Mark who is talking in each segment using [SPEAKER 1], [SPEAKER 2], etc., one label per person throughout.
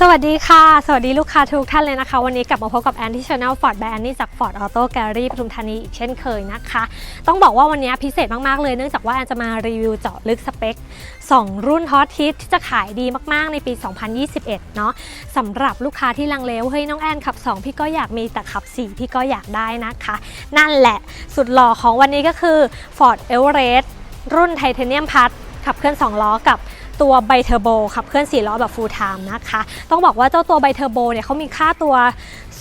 [SPEAKER 1] สวัสดีค่ะ สวัสดีลูกค้าทุกท่านเลยนะคะ วันนี้กลับมาพบกับแอนที่ช anel Ford แบรนด์นี่จาก Ford Auto Gallery ปทุมธานีอีกเช่นเคยนะคะ ต้องบอกว่าวันนี้พิเศษมาก ๆ เลยเนื่องจากว่าแอนจะมารีวิวเจาะลึกสเปค 2 รุ่นฮอตฮิตที่จะขายดีมาก ๆ ในปี 2021 เนาะสำหรับลูกค้าที่ลังเลว่าเฮ้ยน้องแอนขับ 2 พี่ก็อยากมีแต่ขับ 4 พี่ก็อยากได้นะคะ นั่นแหละสุดหล่อของวันนี้ก็คือ Ford Everest รุ่นไทเทเนียมพัทขับเคลื่อน 2 ล้อกับ ตัวไบเทอร์โบขับเคลื่อน4ล้อแบบ full time นะคะ ต้องบอกว่าเจ้าตัวไบเทอร์โบเนี่ยเขามีค่าตัว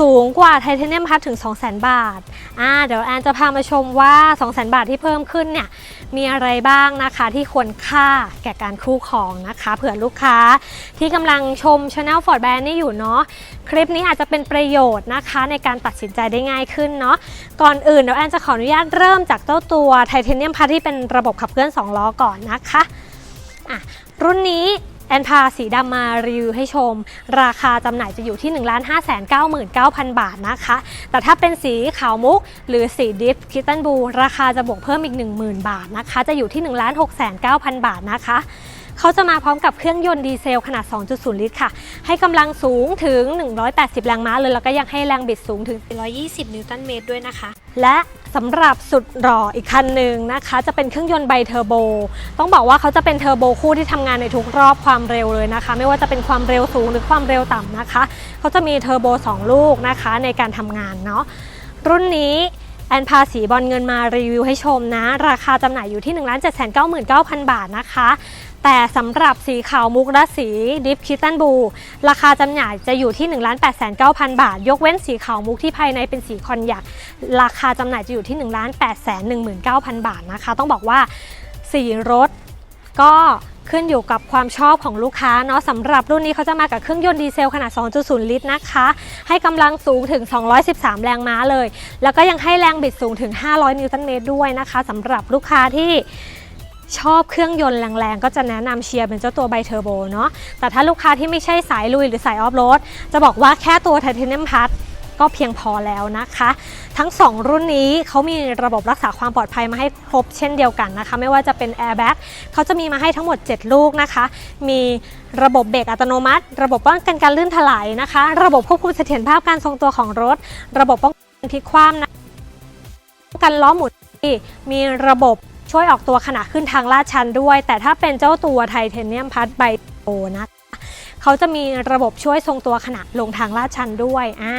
[SPEAKER 1] สูงกว่าไทเทเนียมพัทถึง 200,000 บาทอ่าเดี๋ยวแอนจะพามาชมว่า 200,000 บาทที่เพิ่มขึ้นเนี่ยมีอะไรบ้างนะคะที่ควรค่าแก่การคู่ครองนะคะ เผื่อลูกค้าที่กำลังชม Channel Ford Brand นี่อยู่เนาะคลิปนี้อาจจะเป็นประโยชน์นะคะในการตัดสินใจได้ง่ายขึ้นเนาะก่อนอื่นเดี๋ยวแอนจะขออนุญาตเริ่มจากเจ้าตัวไทเทเนียมพัทที่เป็นระบบขับเคลื่อน 2 ล้อก่อนนะคะอะ รุ่นนี้แอนพาสีดำมารีวิวให้ชม ราคาจำหน่ายจะอยู่ที่ 1 5 9 9 9 0 0 บาทนะคะ แต่ถ้าเป็นสีขาวมุก หรือสีดิฟคิตตันบู ราคาจะบวกเพิ่มอีก 10,000 บาทนะคะ จะอยู่ที่ 1 6 9 0 0 0 บาทนะคะเขาจะมาพร้อมกับเครื่องยนต์ดีเซลขนาด 2.0 ลิตรค่ะ ให้กำลังสูงถึง 180 แรงม้าเลย แล้วก็ยังให้แรงบิดสูงถึง120 นิวตันเมตรด้วยนะคะ และ สำหรับสุดหล่ออีกคันหนึ่งนะคะ จะเป็นเครื่องยนต์ไบเทอร์โบ ต้องบอกว่าเขาจะเป็นเทอร์โบคู่ที่ทำงานในทุกรอบความเร็วเลยนะคะ ไม่ว่าจะเป็นความเร็วสูงหรือความเร็วต่ำนะคะ เขาจะมีเทอร์โบ 2 ลูกนะคะในการทำงานเนาะรุ่นนี้แอนพาสีบอลเงินมารีวิวให้ชมนะ ราคาจำหน่ายอยู่ที่ 1 7 9 9 0 0 0 บาทนะคะ แต่สำหรับสีขาวมุกและสีดิฟคิตตันบู ราคาจำหน่ายจะอยู่ที่ 1 8 9 0 0 0 บาท ยกเว้นสีขาวมุกที่ภายในเป็นสีคอนยักราคาจำหน่ายจะอยู่ที่ 1 8 1 9 0 0 0 บาทนะคะ ต้องบอกว่าสีรถก็ขึ้นอยู่กับความชอบของลูกค้าเนาะสำหรับรุ่นนี้เขาจะมากับเครื่องยนต์ดีเซลขนาด 2.0 ลิตรนะคะ ให้กำลังสูงถึง 213 แรงม้าเลย แล้วก็ยังให้แรงบิดสูงถึง 500 นิวตันเมตรด้วยนะคะสำหรับลูกค้าที่ ชอบเครื่องยนต์แรงๆ ก็จะแนะนำเชียร์เป็นเจ้าตัวไบเทอร์โบเนาะแต่ถ้าลูกค้าที่ไม่ใช่สายลุยหรือสายออฟโรดจะบอกว่าแค่ตัวไทเทเนียมพัทก็เพียงพอแล้วนะคะ ทั้ง 2 รุ่นนี้เขามีระบบรักษาความปลอดภัยมาให้ครบเช่นเดียวกันนะคะ ไม่ว่าจะเป็นแอร์แบ็กเขาจะมีมาให้ทั้งหมด 7 ลูกนะคะ มีระบบเบรกอัตโนมัติ ระบบป้องกันการลื่นถลายนะคะ ระบบควบคุมเสถียรภาพการทรงตัวของรถ ระบบป้องกันพลิกคว่ำนะป้องกันล้อหมุนมีระบบ ช่วยออกตัวขณะขึ้นทางลาดชันด้วย แต่ถ้าเป็นเจ้าตัวไทเทเนียมพัทไบโอนะคะเขาจะมีระบบช่วยทรงตัวขณะลงทางลาดชันด้วยอ่า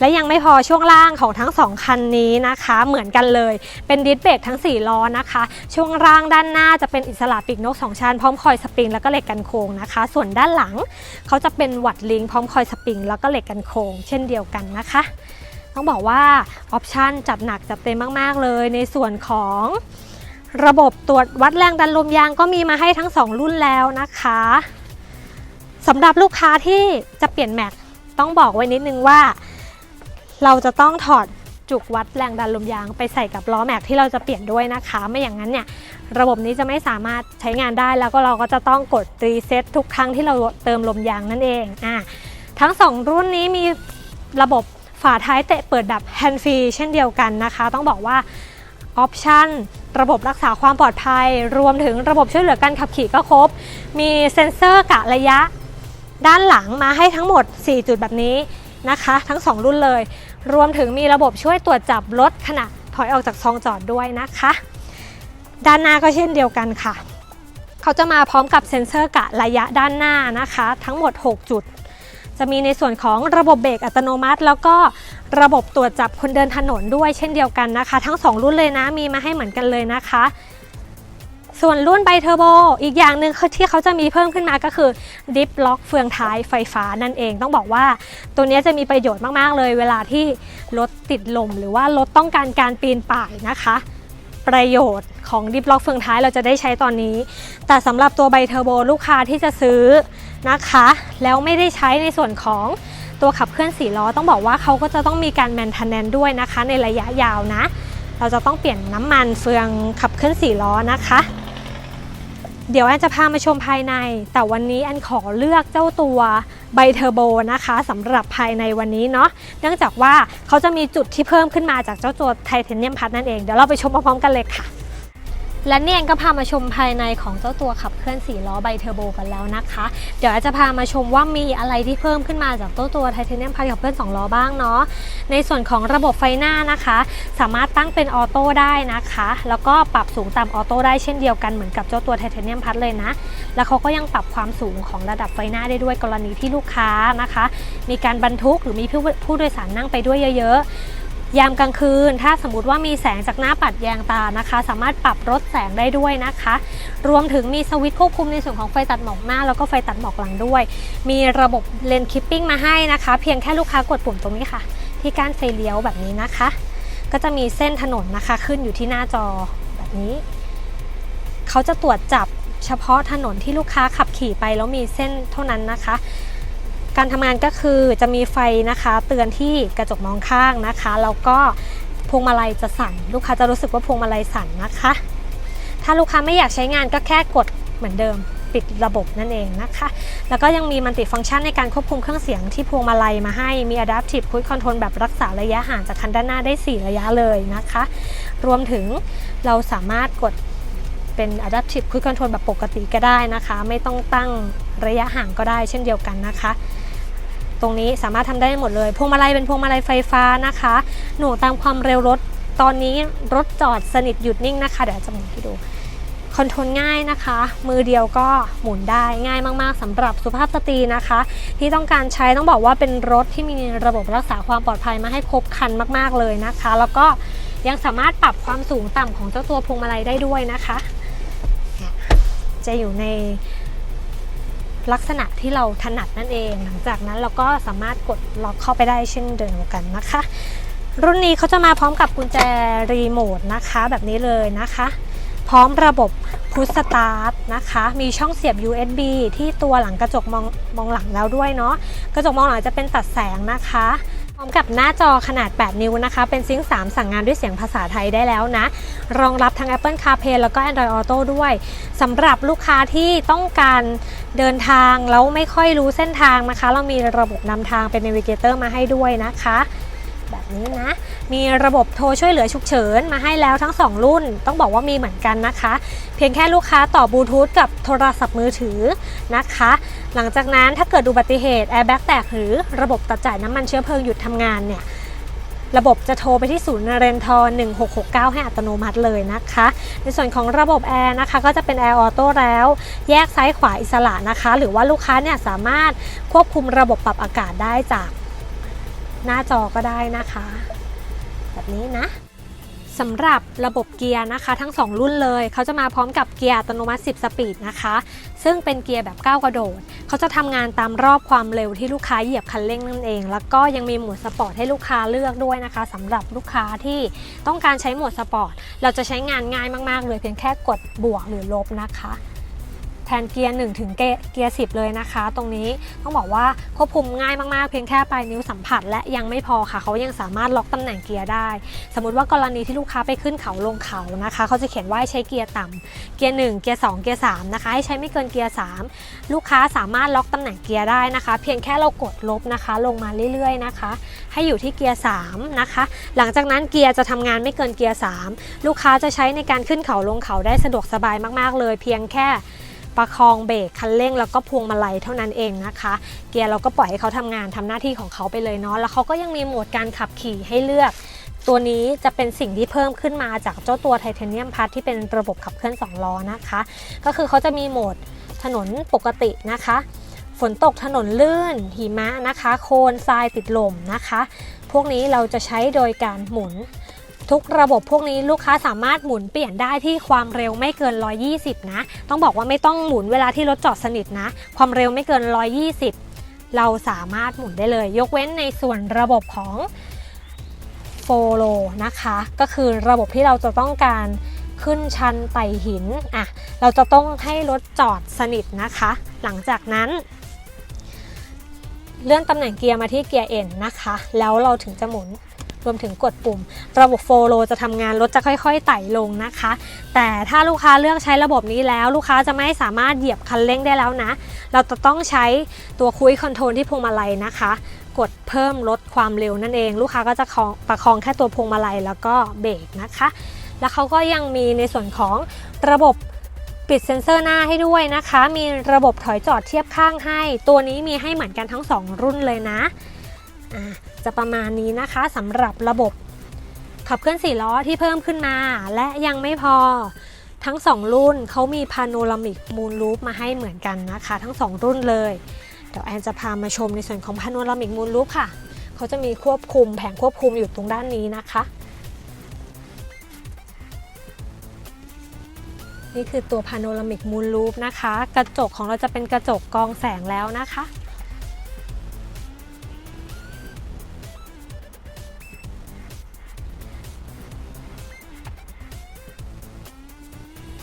[SPEAKER 1] และยังไม่พอช่วงล่างของทั้ง 2 คันนี้นะคะ เหมือนกันเลย เป็นดิสเบรกทั้ง 4 ล้อนะคะ ช่วงล่างด้านหน้าจะเป็นอิสระปีกนก 2ชั้นพร้อมคอยสปริงแล้วก็เหล็กกันโค้งนะคะ ส่วนด้านหลังเขาจะเป็นวัดลิงพร้อมคอยสปริงแล้วก็เหล็กกันโค้งเช่นเดียวกันนะคะ ต้องบอกว่าออปชันจัดหนักจัดเต็มมาก ๆ เลยในส่วนของระบบตรวจวัดแรงดันลมยางก็มีมาให้ทั้ง 2 รุ่นแล้วนะคะสำหรับลูกค้าที่จะเปลี่ยนแม็กต้องบอกไว้นิดนึงว่า เราจะต้องถอดจุกวัดแรงดันลมยางไปใส่กับล้อแม็กที่เราจะเปลี่ยนด้วยนะคะ ไม่อย่างนั้นเนี่ยระบบนี้จะไม่สามารถใช้งานได้แล้วก็เราก็จะต้องกดรีเซ็ตทุกครั้งที่เราเติมลมยางนั่นเองอะทั้ง 2 รุ่นนี้มีระบบ ฝาท้ายเตะเปิดดับแฮนด์ฟรีเช่นเดียวกันนะคะ ต้องบอกว่าออปชั่นระบบรักษาความปลอดภัย รวมถึงระบบช่วยเหลือการขับขี่ก็ครบ มีเซ็นเซอร์กะระยะ ด้านหลังมาให้ทั้งหมด 4 จุดแบบนี้นะคะ ทั้ง 2 รุ่นเลย รวมถึงมีระบบช่วยตรวจจับรถขณะถอยออกจากซองจอดด้วยนะคะ ด้านหน้าก็เช่นเดียวกันค่ะ เขาจะมาพร้อมกับเซ็นเซอร์กะระยะด้านหน้านะคะ ทั้งหมด 6 จุด จะมีในส่วนของระบบเบรกอัตโนมัติ แล้วก็ระบบตรวจจับคนเดินถนนด้วยเช่นเดียวกันนะคะ ทั้ง 2 รุ่นเลยนะมีมาให้เหมือนกันเลยนะคะ ส่วนรุ่นไบเทอร์โบอีกอย่างหนึ่งที่เขาจะมีเพิ่มขึ้นมาก็คือดิฟล็อกเฟืองท้ายไฟฟ้านั่นเองต้องบอกว่า ตัวนี้จะมีประโยชน์มาก ๆ เลย เวลาที่รถติดลมหรือว่ารถต้องการการปีนป่ายนะคะ ประโยชน์ของดิฟล็อกเฟืองท้ายเราจะได้ใช้ตอนนี้ แต่สำหรับตัวใบเทอร์โบลูกค้าที่จะซื้อนะคะ แล้วไม่ได้ใช้ในส่วนของตัวขับเคลื่อนสีล้อต้องบอกว่าเขาก็จะต้องมีการแมนเทนแนนด้วยนะคะ ในระยะยาวนะ เราจะต้องเปลี่ยนน้ำมันเฟืองขับเคลื่อนสีล้อนะคะ เดี๋ยวแอนจะพามาชมภายใน แต่วันนี้แอนขอเลือกเจ้าตัวไบเทอร์โบนะคะสำหรับภายในวันนี้เนาะเนื่องจากว่าเขาจะมีจุดที่เพิ่มขึ้นมาจากเจ้าตัวไทเทเนียมพัทนั่นเอง เดี๋ยวเราไปชมพร้อมๆกันเลยค่ะ และเนี่ยก็พามาชมภายในของเจ้าตัวขับเคลื่อน4ล้อไบเทอร์โบกันแล้วนะคะ เดี๋ยวอาจจะพามาชมว่ามีอะไรที่เพิ่มขึ้นมาจากเจ้าตัวไทเทเนียมพันขับเคลื่อน2ล้อบ้างเนาะในส่วนของระบบไฟหน้านะคะ สามารถตั้งเป็นออโต้ได้นะคะ แล้วก็ปรับสูงต่ำออโต้ได้เช่นเดียวกันเหมือนกับเจ้าตัวไทเทเนียมพัดเลยนะ แล้วเขาก็ยังปรับความสูงของระดับไฟหน้าได้ด้วยกรณีที่ลูกค้านะคะ มีการบรรทุกหรือมีผู้ผู้โดยสารนั่งไปด้วยเยอะๆ ยามกลางคืน ถ้าสมมติว่ามีแสงจากหน้าปัดแยงตานะคะ สามารถปรับลดแสงได้ด้วยนะคะ รวมถึงมีสวิตช์ควบคุมในส่วนของไฟตัดหมอกหน้า แล้วก็ไฟตัดหมอกหลังด้วย มีระบบเลนคิปปิ้งมาให้นะคะ เพียงแค่ลูกค้ากดปุ่มตรงนี้ค่ะ ที่ก้านไฟเลี้ยวแบบนี้นะคะ ก็จะมีเส้นถนนนะคะขึ้นอยู่ที่หน้าจอแบบนี้ เขาจะตรวจจับเฉพาะถนนที่ลูกค้าขับขี่ไปแล้วมีเส้นเท่านั้นนะคะ การทำงานก็คือจะมีไฟนะคะเตือนที่กระจกมองข้างนะคะแล้วก็พวงมาลัยจะสั่น ลูกค้าจะรู้สึกว่าพวงมาลัยสั่นนะคะ ถ้าลูกค้าไม่อยากใช้งานก็แค่กดเหมือนเดิมปิดระบบนั่นเองนะคะ แล้วก็ยังมีมัลติฟังก์ชันในการควบคุมเครื่องเสียงที่พวงมาลัยมาให้ มี Adaptive Cruise Control แบบรักษาระยะห่างจากคันด้านหน้าได้ 4 ระยะเลยนะคะ รวมถึงเราสามารถกด เป็น Adaptive Cruise Control แบบปกติก็ได้นะคะ ไม่ต้องตั้งระยะห่างก็ได้เช่นเดียวกันนะคะ ตรงนี้สามารถทำได้หมดเลย พวงมาลัยเป็นพวงมาลัยไฟฟ้านะคะ หนูตามความเร็วรถตอนนี้รถจอดสนิทหยุดนิ่งนะคะ เดี๋ยวจะหมุนให้ดูคอนโทรลง่ายนะคะ มือเดียวก็หมุนได้ง่ายมากๆสำหรับสุภาพสตรีนะคะ ที่ต้องการใช้ต้องบอกว่าเป็นรถที่มีระบบรักษาความปลอดภัยมาให้ครบครันมาก ๆเลยนะคะ แล้วก็ยังสามารถปรับความสูงต่ำของเจ้าตัวพวงมาลัยได้ด้วยนะคะ จะอยู่ในลักษณะที่เราถนัดนั่นเอง หลังจากนั้นเราก็สามารถกดล็อกเข้าไปได้เช่นเดิมกันนะคะ รุ่นนี้เขาจะมาพร้อมกับกุญแจรีโมทนะคะแบบนี้เลยนะคะ พร้อมระบบพุชสตาร์ทนะคะ มีช่องเสียบ USB ที่ตัวหลังกระจกมองมองหลังแล้วด้วยเนาะ กระจกมองหลังจะเป็นตัดแสงนะคะ อมกับหน้าจอขนาด 8 นิ้วนะคะ เป็นซิงค์3สั่งงานด้วยเสียงภาษาไทยได้แล้วนะ รองรับทั้ง Apple CarPlay แล้วก็ Android Auto ด้วยสำหรับลูกค้าที่ต้องการเดินทางแล้วไม่ค่อยรู้เส้นทางนะคะ เรามีระบบนำทางเป็น Navigator มาให้ด้วยนะคะแบบนี้นะ มีระบบโทรช่วยเหลือฉุกเฉินมาให้แล้วทั้ง 2 รุ่น ต้องบอกว่ามีเหมือนกันนะคะ เพียงแค่ลูกค้าต่อบลูทูธกับโทรศัพท์มือถือนะคะ หลังจากนั้นถ้าเกิดอุบัติเหตุแอร์แบ็กแตกหรือระบบตัดจ่ายน้ำมันเชื้อเพลิงหยุดทำงานเนี่ยระบบจะโทรไปที่ศูนย์นเรนทอร1669 ให้อัตโนมัติเลยนะคะ ในส่วนของระบบแอร์นะคะก็จะเป็นแอร์ออโต้แล้ว แยกซ้ายขวาอิสระนะคะ หรือว่าลูกค้าเนี่ยสามารถควบคุมระบบปรับอากาศได้จากหน้าจอก็ได้นะคะ แบบนี้นะ สำหรับระบบเกียร์นะคะ ทั้ง 2 รุ่นเลย เขาจะมาพร้อมกับเกียร์อัตโนมัติ 10 สปีดนะคะ ซึ่งเป็นเกียร์แบบก้าวกระโดด เขาจะทำงานตามรอบความเร็วที่ลูกค้าเหยียบคันเร่งนั่นเอง แล้วก็ยังมีโหมดสปอร์ตให้ลูกค้าเลือกด้วยนะคะสำหรับลูกค้าที่ต้องการใช้โหมดสปอร์ต เราจะใช้งานง่ายมากๆเลยเพียงแค่กดบวกหรือลบนะคะ ทนเกียร์1ถึงเกียร์10 เลยนะคะ ตรงนี้ต้องบอกว่าควบคุมง่ายมากๆ เพียงแค่ปลายนิ้วสัมผัส และยังไม่พอค่ะ เขายังสามารถล็อกตำแหน่งเกียร์ได้ สมมติว่ากรณีที่ลูกค้าไปขึ้นเขาลงเขานะคะ เขาจะเขียนว่าให้ใช้เกียร์ต่ำเกียร์1เกียร์2เกียร์3นะคะให้ใช้ไม่เกินเกียร์3ลูกค้าสามารถล็อกตำแหน่งเกียร์ได้นะคะ เพียงแค่เรากดลบนะคะ ลงมาเรื่อยๆนะคะ ให้อยู่ที่เกียร์3นะคะหลังจากนั้นเกียร์จะทำงานไม่เกินเกียร์3ลูกค้าจะใช้ในการขึ้นเขาลงเขาได้สะดวกสบายมากๆเลย เพียงแค่ ประคองเบรกคันเร่งแล้วก็พวงมาลัยเท่านั้นเองนะคะ เกียร์เราก็ปล่อยให้เขาทำงานทำหน้าที่ของเขาไปเลยเนาะแล้วเขาก็ยังมีโหมดการขับขี่ให้เลือก ตัวนี้จะเป็นสิ่งที่เพิ่มขึ้นมาจากเจ้าตัวไทเทเนียมพัทที่เป็นระบบขับเคลื่อน2ล้อนะคะ ก็คือเขาจะมีโหมดถนนปกตินะคะฝนตกถนนลื่น หิมะนะคะ โคลนทรายติดลมนะคะ พวกนี้เราจะใช้โดยการหมุน ทุกระบบพวกนี้ลูกค้าสามารถหมุนเปลี่ยนได้ที่ความเร็วไม่เกิน 120 นะ ต้องบอกว่าไม่ต้องหมุนเวลาที่รถจอดสนิทนะ ความเร็วไม่เกิน 120 เราสามารถหมุนได้เลย ยกเว้นในส่วนระบบของโฟโลนะคะ ก็คือระบบที่เราจะต้องการขึ้นชันไต่หินอะเราจะต้องให้รถจอดสนิทนะคะ หลังจากนั้น เลื่อนตำแหน่งเกียร์มาที่เกียร์เอ็นนะคะ แล้วเราถึงจะหมุน รวมถึงกดปุ่ม ระบบโฟโลจะทำงานรถจะค่อยๆ ไต่ลงนะคะ แต่ถ้าลูกค้าเลือกใช้ระบบนี้แล้วลูกค้าจะไม่สามารถเหยียบคันเร่งได้แล้วนะ เราจะต้องใช้ตัวคุยคอนโทรลที่พวงมาลัยนะคะ กดเพิ่มลดความเร็วนั่นเอง ลูกค้าก็จะประคองแค่ตัวพวงมาลัยแล้วก็เบรกนะคะ แล้วเขาก็ยังมีในส่วนของระบบปิดเซ็นเซอร์หน้าให้ด้วยนะคะ มีระบบถอยจอดเทียบข้างให้ ตัวนี้มีให้เหมือนกันทั้ง 2 รุ่นเลยนะ จะประมาณนี้นะคะสำหรับระบบขับเคลื่อน4ล้อที่เพิ่มขึ้นมา และยังไม่พอทั้ง 2 รุ่นเขามีพาโนรามิกมูน o ู p มาให้เหมือนกันนะคะ ทั้ง 2 รุ่นเลย เดี๋ยวแอนจะพามาชมในส่วนของพาโนรามิกมูน o ู p ค่ะ เขาจะมีควบคุมแผงควบคุมอยู่ตรงด้านนี้นะคะ นี่คือตัวพาโนรามิกมู o ู p นะคะ กระจกของเราจะเป็นกระจกกองแสงแล้วนะคะ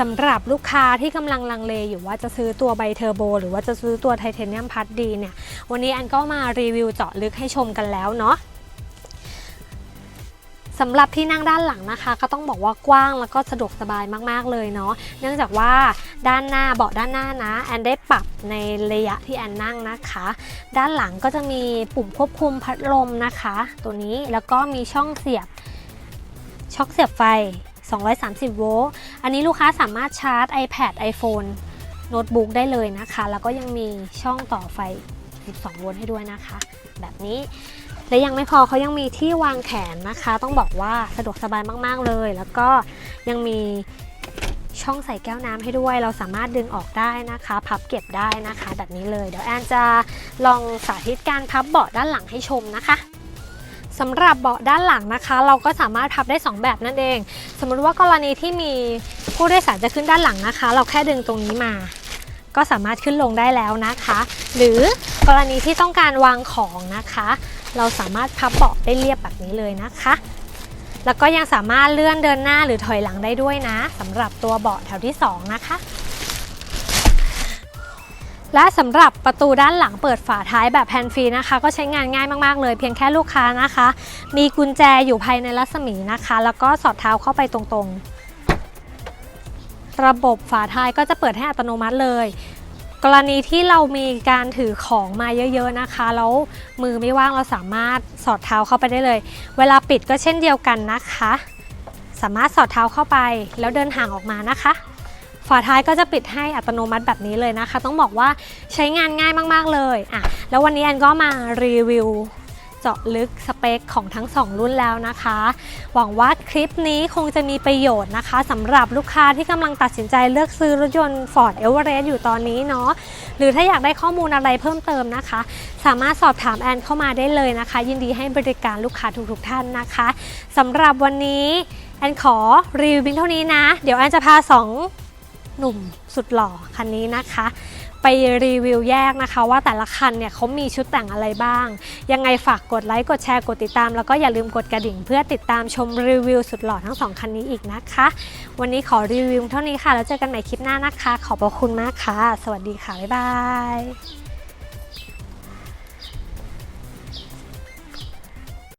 [SPEAKER 1] สำหรับลูกค้าที่กำลังลังเลอยู่ว่าจะซื้อตัวไบเทอร์โบ หรือว่าจะซื้อตัวไทเทเนียมพัดดีเนี่ย วันนี้แอนก็มารีวิวเจาะลึกให้ชมกันแล้วเนาะสำหรับที่นั่งด้านหลังนะคะ ก็ต้องบอกว่ากว้างแล้วก็สะดวกสบายมากๆเลยเนาะเนื่องจากว่าด้านหน้าเบาะด้านหน้านะแอนได้ปรับในระยะที่แอนนั่งนะคะ ด้านหลังก็จะมีปุ่มควบคุมพัดลมนะคะ ตัวนี้แล้วก็มีช่องเสียบช็อคเสียบไฟ 230 โวลต์ อันนี้ลูกค้าสามารถชาร์จ iPad iPhone โน้ตบุ๊กได้เลยนะคะ แล้วก็ยังมีช่องต่อไฟ 12 โวลต์ให้ด้วยนะคะ แบบนี้ และยังไม่พอเขายังมีที่วางแขนนะคะ ต้องบอกว่าสะดวกสบายมาก ๆ เลย แล้วก็ยังมีช่องใส่แก้วน้ำให้ด้วย เราสามารถดึงออกได้นะคะ พับเก็บได้นะคะ แบบนี้เลย เดี๋ยวแอนจะลองสาธิตการพับเบาะด้านหลังให้ชมนะคะ สำหรับเบาะด้านหลังนะคะ เราก็สามารถพับได้ 2 แบบนั่นเอง สมมุติว่ากรณีที่มีผู้โดยสารจะขึ้นด้านหลังนะคะ เราแค่ดึงตรงนี้มา ก็สามารถขึ้นลงได้แล้วนะคะ หรือกรณีที่ต้องการวางของนะคะ เราสามารถพับเบาะได้เรียบแบบนี้เลยนะคะ แล้วก็ยังสามารถเลื่อนเดินหน้าหรือถอยหลังได้ด้วยนะสำหรับตัวเบาะแถวที่ 2 นะคะ และสำหรับประตูด้านหลังเปิดฝาท้ายแบบแฮนด์ฟรีนะคะ ก็ใช้งานง่ายมากๆเลย เพียงแค่ลูกค้านะคะ มีกุญแจอยู่ภายในรัศมีนะคะ แล้วก็สอดเท้าเข้าไปตรงๆ ระบบฝาท้ายก็จะเปิดให้อัตโนมัติเลย กรณีที่เรามีการถือของมาเยอะๆนะคะ แล้วมือไม่ว่างเราสามารถสอดเท้าเข้าไปได้เลย เวลาปิดก็เช่นเดียวกันนะคะ สามารถสอดเท้าเข้าไปแล้วเดินห่างออกมานะคะ ฝาท้ายก็จะปิดให้อัตโนมัติแบบนี้เลยนะคะ ต้องบอกว่าใช้งานง่ายมากๆเลยอะแล้ววันนี้แอนก็มารีวิวเจาะลึกสเปคของทั้ง 2 รุ่นแล้วนะคะ หวังว่าคลิปนี้คงจะมีประโยชน์นะคะสำหรับลูกค้าที่กำลังตัดสินใจเลือกซื้อรถยนต์ Ford Everest อยู่ตอนนี้เนาะหรือถ้าอยากได้ข้อมูลอะไรเพิ่มเติมนะคะ สามารถสอบถามแอนเข้ามาได้เลยนะคะ ยินดีให้บริการลูกค้าทุกๆท่านนะคะสำหรับวันนี้แอนขอรีวิวเพียงเท่านี้นะ เดี๋ยวแอนจะพาสอง หนุ่มสุดหล่อคันนี้นะคะ ไปรีวิวแยกนะคะว่าแต่ละคันเนี่ยเขามีชุดแต่งอะไรบ้าง ยังไงฝากกดไลค์กดแชร์กดติดตาม แล้วก็อย่าลืมกดกระดิ่ง เพื่อติดตามชมรีวิวสุดหล่อทั้งสองคันนี้อีกนะคะ วันนี้ขอรีวิวเท่านี้ค่ะแล้วเจอกันใหม่คลิปหน้านะคะ ขอบพระคุณมากค่ะ สวัสดีค่ะบ๊ายบาย